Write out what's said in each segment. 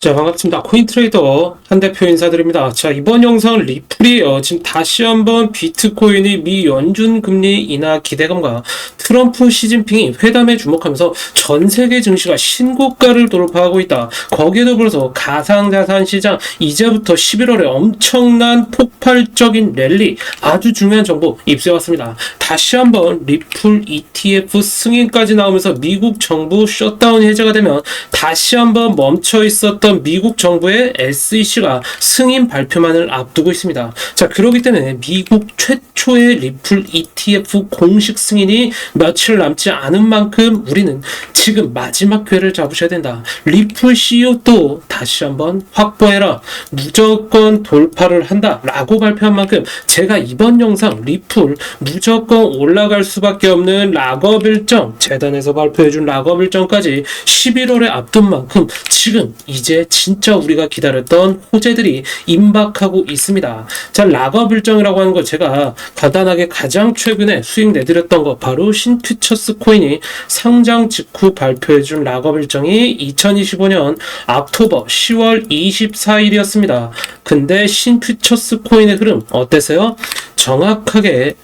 자, 반갑습니다. 코인트레이더 한 대표 인사드립니다. 자, 이번 영상 리플이에요. 지금 다시 한번 비트코인의 미 연준 금리 인하 기대감과 트럼프 시진핑이 회담에 주목하면서 전 세계 증시가 신고가를 돌파하고 있다. 거기에 더불어서 가상자산 시장 이제부터 11월에 엄청난 폭발적인 랠리 아주 중요한 정보 입수해왔습니다. 다시 한번 리플 ETF 승인까지 나오면서 미국 정부 셧다운 해제가 되면 다시 한번 멈춰 있었던 미국 정부의 SEC 가 승인 발표만을 앞두고 있습니다. 자, 그렇기 때문에 미국 최초의 리플 ETF 공식 승인이 며칠 남지 않은 만큼 우리는 지금 마지막 기회를 잡으셔야 된다. 리플 CEO도 다시 한번 확보해라. 무조건 돌파를 한다. 라고 발표한 만큼 제가 이번 영상 리플 무조건 올라갈 수밖에 없는 락업 일정 재단에서 발표해준 락업 일정까지 11월에 앞둔 만큼 지금 이제 진짜 우리가 기다렸던 호재들이 임박하고 있습니다. 자, 락업 일정이라고 하는 거 제가 간단하게 가장 최근에 수익 내드렸던 거 바로 신퓨처스 코인이 상장 직후 발표해준 락업 일정이 2025년 옥토버 10월 24일이었습니다. 근데 신퓨처스 코인의 흐름 어땠어요? 정확하게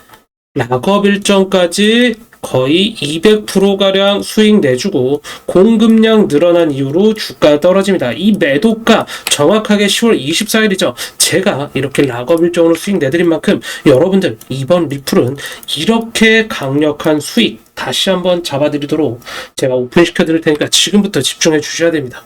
락업 일정까지 거의 200%가량 수익 내주고 공급량 늘어난 이후로 주가 떨어집니다. 이 매도가 정확하게 10월 24일이죠. 제가 이렇게 락업 일정으로 수익 내드린 만큼 여러분들 이번 리플은 이렇게 강력한 수익 다시 한번 잡아드리도록 제가 오픈시켜 드릴 테니까 지금부터 집중해 주셔야 됩니다.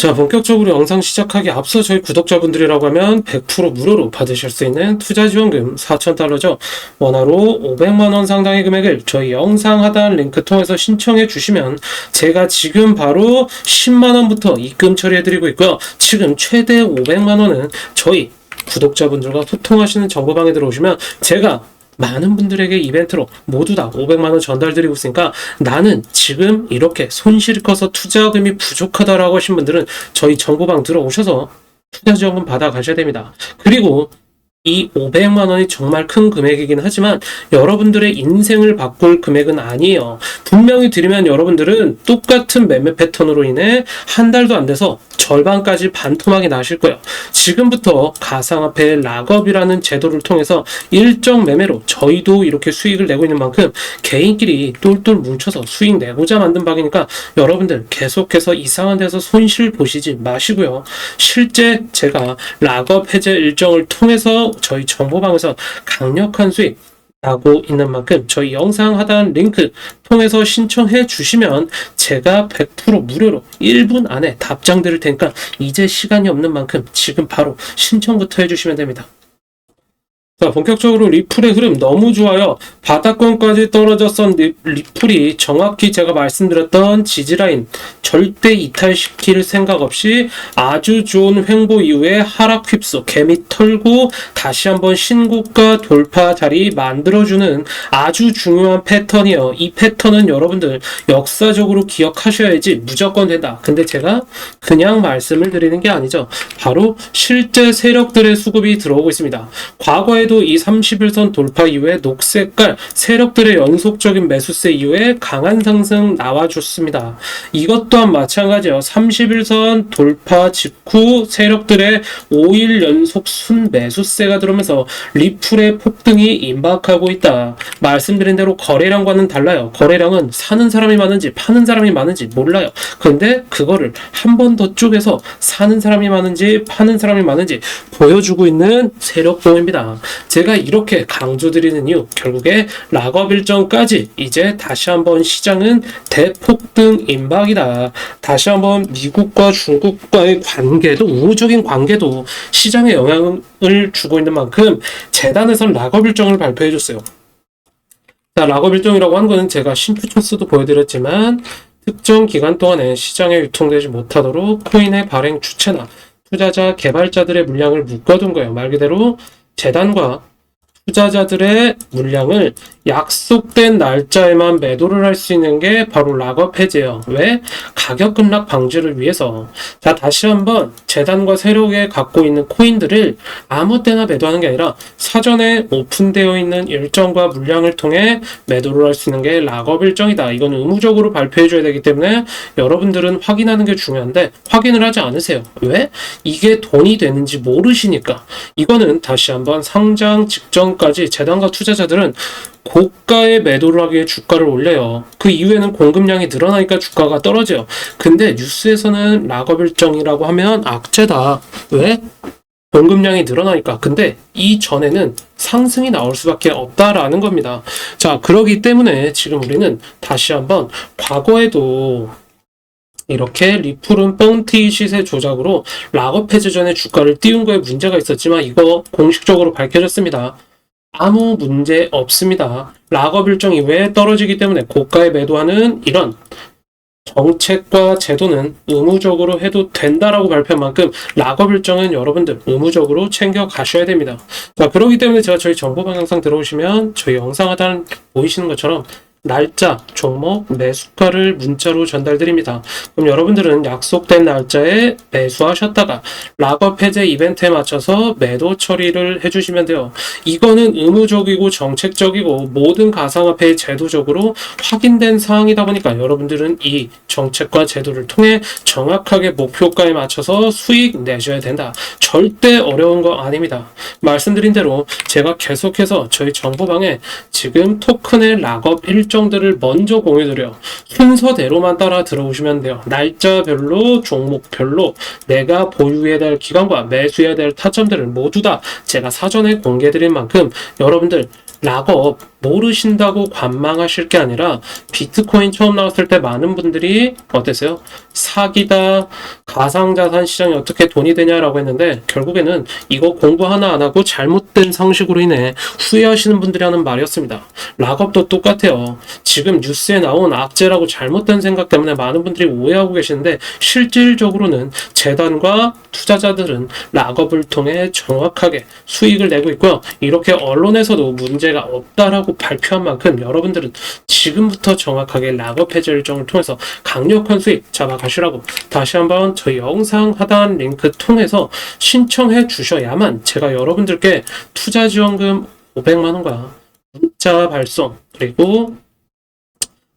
자, 본격적으로 영상 시작하기 앞서 저희 구독자분들이라고 하면 100% 무료로 받으실 수 있는 투자 지원금 4,000달러죠. 원화로 500만원 상당의 금액을 저희 영상 하단 링크 통해서 신청해 주시면 제가 지금 바로 10만원부터 입금 처리해드리고 있고요. 지금 최대 500만원은 저희 구독자분들과 소통하시는 정보방에 들어오시면 제가 많은 분들에게 이벤트로 모두 다 500만 원 전달드리고 있으니까 나는 지금 이렇게 손실이 커서 투자금이 부족하다라고 하신 분들은 저희 정보방 들어오셔서 투자 지원금 받아 가셔야 됩니다. 그리고 이 500만 원이 정말 큰 금액이긴 하지만 여러분들의 인생을 바꿀 금액은 아니에요. 분명히 드리면 여러분들은 똑같은 매매 패턴으로 인해 한 달도 안 돼서 절반까지 반토막이 나실 거예요. 지금부터 가상화폐 락업이라는 제도를 통해서 일정 매매로 저희도 이렇게 수익을 내고 있는 만큼 개인끼리 똘똘 뭉쳐서 수익 내고자 만든 방이니까 여러분들 계속해서 이상한 데서 손실 보시지 마시고요. 실제 제가 락업 해제 일정을 통해서 저희 정보방에서 강력한 수익 나고 있는 만큼 저희 영상 하단 링크 통해서 신청해 주시면 제가 100% 무료로 1분 안에 답장 드릴 테니까 이제 시간이 없는 만큼 지금 바로 신청부터 해주시면 됩니다. 자, 본격적으로 리플의 흐름 너무 좋아요. 바닥권까지 떨어졌던 리, 리플이 정확히 제가 말씀드렸던 지지라인 절대 이탈시킬 생각 없이 아주 좋은 횡보 이후에 하락 휩소 개미 털고 다시 한번 신고가 돌파 자리 만들어주는 아주 중요한 패턴이에요. 이 패턴은 여러분들 역사적으로 기억하셔야지 무조건 된다. 근데 제가 그냥 말씀을 드리는 게 아니죠. 바로 실제 세력들의 수급이 들어오고 있습니다. 과거에 도 이 31선 돌파 이후에 녹색깔 세력들의 연속적인 매수세 이후에 강한 상승 나와줬습니다. 이것 또한 마찬가지예요. 31선 돌파 직후 세력들의 5일 연속 순 매수세가 들어오면서 리플의 폭등이 임박하고 있다. 말씀드린 대로 거래량과는 달라요. 거래량은 사는 사람이 많은지 파는 사람이 많은지 몰라요. 그런데 그거를 한 번 더 쪼개서 사는 사람이 많은지 파는 사람이 많은지 보여주고 있는 세력봉입니다. 제가 이렇게 강조드리는 이유 결국에 락업 일정까지 이제 다시 한번 시장은 대폭등 임박이다. 다시 한번 미국과 중국과의 관계도 우호적인 관계도 시장에 영향을 주고 있는 만큼 재단에서는 락업 일정을 발표해 줬어요. 자, 락업 일정이라고 한 거는 제가 신퓨처스도 보여드렸지만 특정 기간 동안에 시장에 유통되지 못하도록 코인의 발행 주체나 투자자 개발자들의 물량을 묶어둔 거예요. 말 그대로 재단과 투자자들의 물량을 약속된 날짜에만 매도를 할 수 있는 게 바로 락업 해제예요. 왜? 가격 급락 방지를 위해서. 자, 다시 한번 재단과 세력에 갖고 있는 코인들을 아무 때나 매도하는 게 아니라 사전에 오픈되어 있는 일정과 물량을 통해 매도를 할 수 있는 게 락업 일정이다. 이건 의무적으로 발표해 줘야 되기 때문에 여러분들은 확인하는 게 중요한데 확인을 하지 않으세요. 왜? 이게 돈이 되는지 모르시니까. 이거는 다시 한번 상장 직전 까지 재단과 투자자들은 고가의 매도를 하기에 주가를 올려요. 그 이후에는 공급량이 늘어나니까 주가가 떨어져요. 근데 뉴스에서는 락업 일정이라고 하면 악재다. 왜? 공급량이 늘어나니까. 근데 이전에는 상승이 나올 수밖에 없다라는 겁니다. 자, 그러기 때문에 지금 우리는 다시 한번 과거에도 이렇게 리플은 뻥튀 시세 조작으로 락업 해제 전에 주가를 띄운 거에 문제가 있었지만 이거 공식적으로 밝혀졌습니다. 아무 문제 없습니다. 락업 일정 이후에 떨어지기 때문에 고가에 매도하는 이런 정책과 제도는 의무적으로 해도 된다라고 발표한 만큼 락업 일정은 여러분들 의무적으로 챙겨 가셔야 됩니다. 자, 그렇기 때문에 제가 저희 정보 방향상 들어오시면 저희 영상 하단 보이시는 것처럼 날짜, 종목, 매수가를 문자로 전달드립니다. 그럼 여러분들은 약속된 날짜에 매수하셨다가 락업 해제 이벤트에 맞춰서 매도 처리를 해주시면 돼요. 이거는 의무적이고 정책적이고 모든 가상화폐의 제도적으로 확인된 사항이다 보니까 여러분들은 이 정책과 제도를 통해 정확하게 목표가에 맞춰서 수익 내셔야 된다. 절대 어려운 거 아닙니다. 말씀드린 대로 제가 계속해서 저희 정보방에 지금 토큰의 락업 일정들을 먼저 공유드려요. 순서대로만 따라 들어오시면 돼요. 날짜별로, 종목별로 내가 보유해야 될 기간과 매수해야 될 타점들을 모두 다 제가 사전에 공개드린 만큼 여러분들 락업 모르신다고 관망하실 게 아니라 비트코인 처음 나왔을 때 많은 분들이 어땠어요? 사기다, 가상자산 시장이 어떻게 돈이 되냐라고 했는데 결국에는 이거 공부 하나 안 하고 잘못된 상식으로 인해 후회하시는 분들이 하는 말이었습니다. 락업도 똑같아요. 지금 뉴스에 나온 악재라고 잘못된 생각 때문에 많은 분들이 오해하고 계시는데 실질적으로는 재단과 투자자들은 락업을 통해 정확하게 수익을 내고 있고요. 이렇게 언론에서도 문제가 없다라고 발표한 만큼 여러분들은 지금부터 정확하게 락업 해제 일정을 통해서 강력한 수익 잡아가시라고 다시 한번 저희 영상 하단 링크 통해서 신청해 주셔야만 제가 여러분들께 투자 지원금 500만 원과 문자 발송 그리고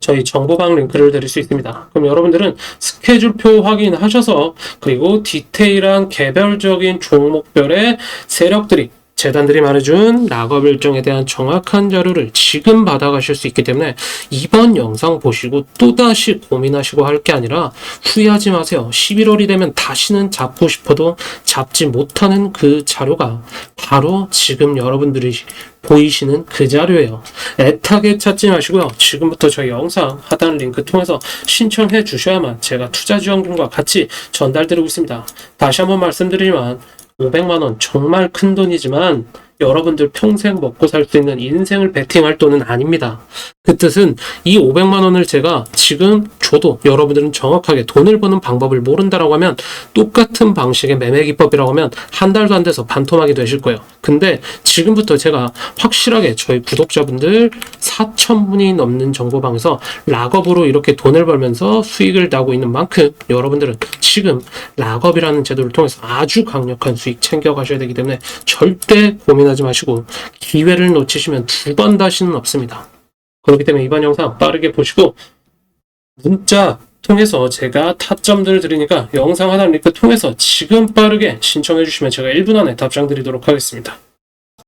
저희 정보방 링크를 드릴 수 있습니다. 그럼 여러분들은 스케줄표 확인하셔서 그리고 디테일한 개별적인 종목별의 세력들이 재단들이 말해준 락업 일정에 대한 정확한 자료를 지금 받아가실 수 있기 때문에 이번 영상 보시고 또다시 고민하시고 할 게 아니라 후회하지 마세요. 11월이 되면 다시는 잡고 싶어도 잡지 못하는 그 자료가 바로 지금 여러분들이 보이시는 그 자료예요. 애타게 찾지 마시고요. 지금부터 저희 영상 하단 링크 통해서 신청해 주셔야만 제가 투자 지원금과 같이 전달드리고 있습니다. 다시 한번 말씀드리지만 500만원 정말 큰 돈이지만 여러분들 평생 먹고 살 수 있는 인생을 베팅할 돈은 아닙니다. 그 뜻은 이 500만 원을 제가 지금 줘도 여러분들은 정확하게 돈을 버는 방법을 모른다라고 하면 똑같은 방식의 매매 기법이라고 하면 한 달도 안 돼서 반토막이 되실 거예요. 근데 지금부터 제가 확실하게 저희 구독자분들 4,000분이 넘는 정보방에서 락업으로 이렇게 돈을 벌면서 수익을 나고 있는 만큼 여러분들은 지금 락업이라는 제도를 통해서 아주 강력한 수익 챙겨 가셔야 되기 때문에 절대 고민하지 마시고 기회를 놓치시면 두 번 다시는 없습니다. 그렇기 때문에 이번 영상 빠르게 보시고 문자 통해서 제가 타점들을 드리니까 영상 하단 링크 통해서 지금 빠르게 신청해 주시면 제가 1분 안에 답장 드리도록 하겠습니다.